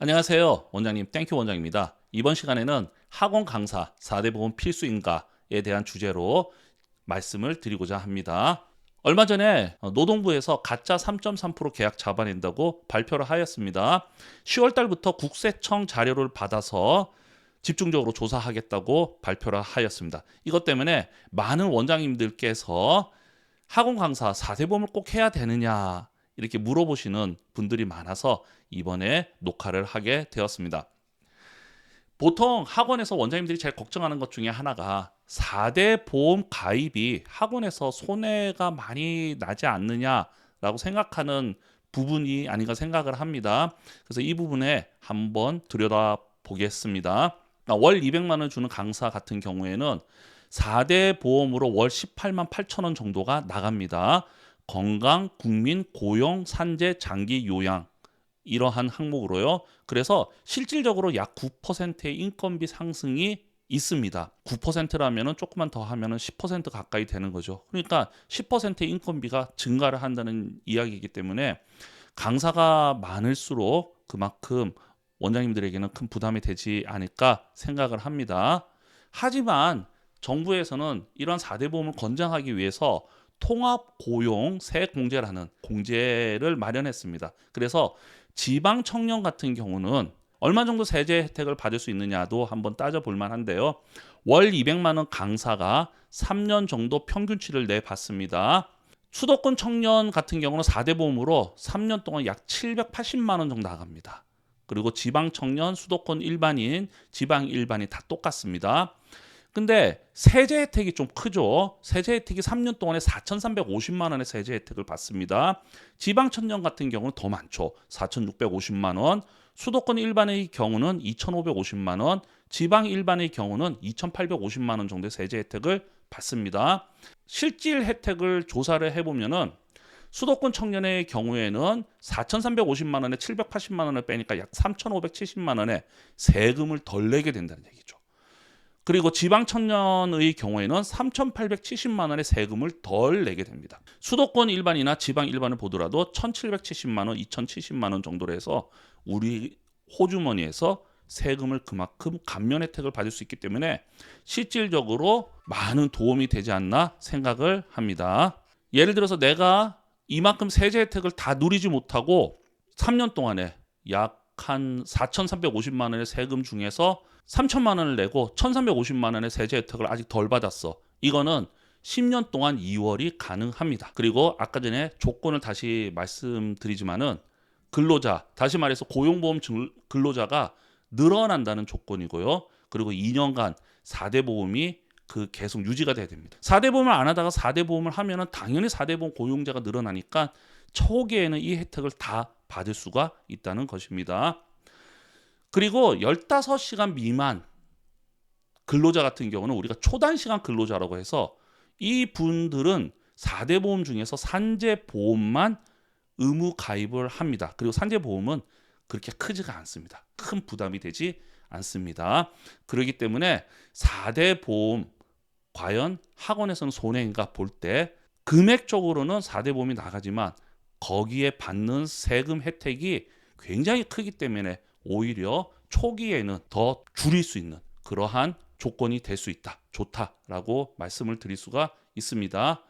안녕하세요. 원장님 땡큐 원장입니다. 이번 시간에는 학원 강사 4대 보험 필수인가에 대한 주제로 말씀을 드리고자 합니다. 얼마 전에 노동부에서 가짜 3.3% 계약 잡아낸다고 발표를 하였습니다. 10월 달부터 국세청 자료를 받아서 집중적으로 조사하겠다고 발표를 하였습니다. 이것 때문에 많은 원장님들께서 학원 강사 4대 보험을 꼭 해야 되느냐 이렇게 물어보시는 분들이 많아서 이번에 녹화를 하게 되었습니다. 보통 학원에서 원장님들이 제일 걱정하는 것 중에 하나가 4대 보험 가입이 학원에서 손해가 많이 나지 않느냐라고 생각하는 부분이 아닌가 생각을 합니다. 그래서 이 부분에 한번 들여다 보겠습니다. 월 200만 원 주는 강사 같은 경우에는 4대 보험으로 월 18만 8천 원 정도가 나갑니다. 건강, 국민, 고용, 산재, 장기 요양 이러한 항목으로요. 그래서 실질적으로 약 9%의 인건비 상승이 있습니다. 9%라면은 조금만 더 하면은 10% 가까이 되는 거죠. 그러니까 10%의 인건비가 증가를 한다는 이야기이기 때문에 강사가 많을수록 그만큼 원장님들에게는 큰 부담이 되지 않을까 생각을 합니다. 하지만 정부에서는 이런 4대 보험을 권장하기 위해서 통합 고용 세 공제라는 공제를 마련했습니다. 그래서 지방 청년 같은 경우는 얼마 정도 세제 혜택을 받을 수 있느냐도 한번 따져볼 만한데요. 월 200만 원 강사가 3년 정도 평균치를 내봤습니다. 수도권 청년 같은 경우는 4대 보험으로 3년 동안 약 780만 원 정도 나갑니다. 그리고 지방 청년, 수도권 일반인, 지방 일반인 다 똑같습니다. 근데 세제 혜택이 좀 크죠. 세제 혜택이 3년 동안에 4,350만 원의 세제 혜택을 받습니다. 지방 천년 같은 경우는 더 많죠. 4,650만 원. 수도권 일반의 경우는 2,550만 원, 지방 일반의 경우는 2,850만 원 정도의 세제 혜택을 받습니다. 실질 혜택을 조사를 해보면은 수도권 청년의 경우에는 4,350만 원에 780만 원을 빼니까 약 3,570만 원의 세금을 덜 내게 된다는 얘기죠. 그리고 지방 청년의 경우에는 3,870만 원의 세금을 덜 내게 됩니다. 수도권 일반이나 지방 일반을 보더라도 1,770만 원, 2,070만 원 정도로 해서 우리 호주머니에서 세금을 그만큼 감면 혜택을 받을 수 있기 때문에 실질적으로 많은 도움이 되지 않나 생각을 합니다. 예를 들어서 내가 이만큼 세제 혜택을 다 누리지 못하고 3년 동안에 약 한 4,350만 원의 세금 중에서 3천만 원을 내고 1,350만 원의 세제 혜택을 아직 덜 받았어. 이거는 10년 동안 2월이 가능합니다. 그리고 아까 전에 조건을 다시 말씀드리지만은 근로자, 다시 말해서 고용보험 근로자가 늘어난다는 조건이고요. 그리고 2년간 4대 보험이 그 계속 유지가 돼야 됩니다. 4대 보험을 안 하다가 4대 보험을 하면은 당연히 4대 보험 고용자가 늘어나니까 초기에는 이 혜택을 다 받을 수가 있다는 것입니다. 그리고 15시간 미만 근로자 같은 경우는 우리가 초단시간 근로자라고 해서 이 분들은 4대 보험 중에서 산재 보험만 의무 가입을 합니다. 그리고 산재 보험은 그렇게 크지가 않습니다. 큰 부담이 되지 않습니다. 그렇기 때문에 4대 보험 과연 학원에서는 손해인가 볼 때 금액적으로는 4대 보험이 나가지만 거기에 받는 세금 혜택이 굉장히 크기 때문에 오히려 초기에는 더 줄일 수 있는 그러한 조건이 될 수 있다. 좋다라고 말씀을 드릴 수가 있습니다.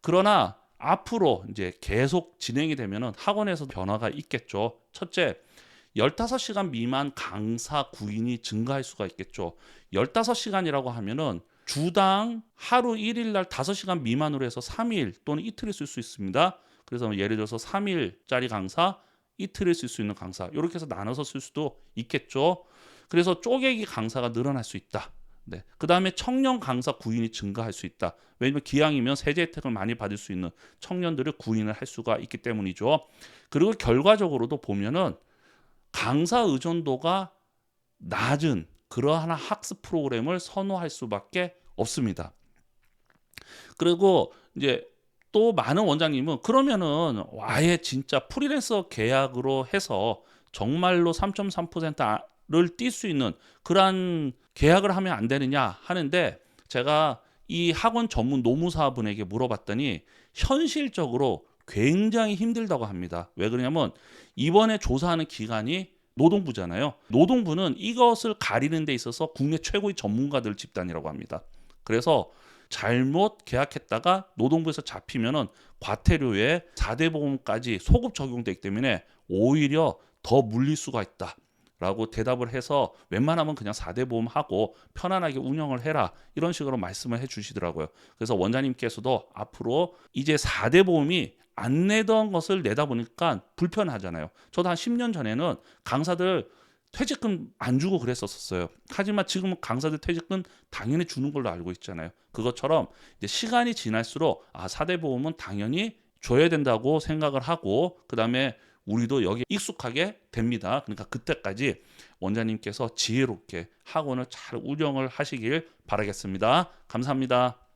그러나 앞으로 이제 계속 진행이 되면은 학원에서 변화가 있겠죠. 첫째, 15시간 미만 강사 구인이 증가할 수가 있겠죠. 15시간이라고 하면은 주당 하루 1일 날 5시간 미만으로 해서 3일 또는 이틀을 쓸 수 있습니다. 그래서 예를 들어서 3일짜리 강사, 이틀을 쓸 수 있는 강사 이렇게 해서 나눠서 쓸 수도 있겠죠. 그래서 쪼개기 강사가 늘어날 수 있다. 네. 그 다음에 청년 강사 구인이 증가할 수 있다. 왜냐하면 기왕이면 세제 혜택을 많이 받을 수 있는 청년들을 구인을 할 수가 있기 때문이죠. 그리고 결과적으로도 보면은 강사 의존도가 낮은 그러한 학습 프로그램을 선호할 수밖에 없습니다. 그리고 이제 또 많은 원장님은 그러면은 아예 진짜 프리랜서 계약으로 해서 정말로 3.3%를 뛸수 있는 그러한 계약을 하면 안 되느냐 하는데 제가 이 학원 전문 노무사분에게 물어봤더니 현실적으로 굉장히 힘들다고 합니다. 왜 그러냐면 이번에 조사하는 기간이 노동부잖아요. 노동부는 이것을 가리는 데 있어서 국내 최고의 전문가들 집단이라고 합니다. 그래서 잘못 계약했다가 노동부에서 잡히면은 과태료에 4대 보험까지 소급 적용되기 때문에 오히려 더 물릴 수가 있다. 라고 대답을 해서 웬만하면 그냥 4대 보험 하고 편안하게 운영을 해라 이런 식으로 말씀을 해 주시더라고요. 그래서 원장님께서도 앞으로 이제 4대 보험이 안 내던 것을 내다 보니까 불편하잖아요. 저도 한 10년 전에는 강사들 퇴직금 안 주고 그랬었어요. 하지만 지금은 강사들 퇴직금 당연히 주는 걸로 알고 있잖아요. 그것처럼 이제 시간이 지날수록 아, 4대 보험은 당연히 줘야 된다고 생각을 하고 그다음에 우리도 여기 익숙하게 됩니다. 그러니까 그때까지 원장님께서 지혜롭게 학원을 잘 운영을 하시길 바라겠습니다. 감사합니다.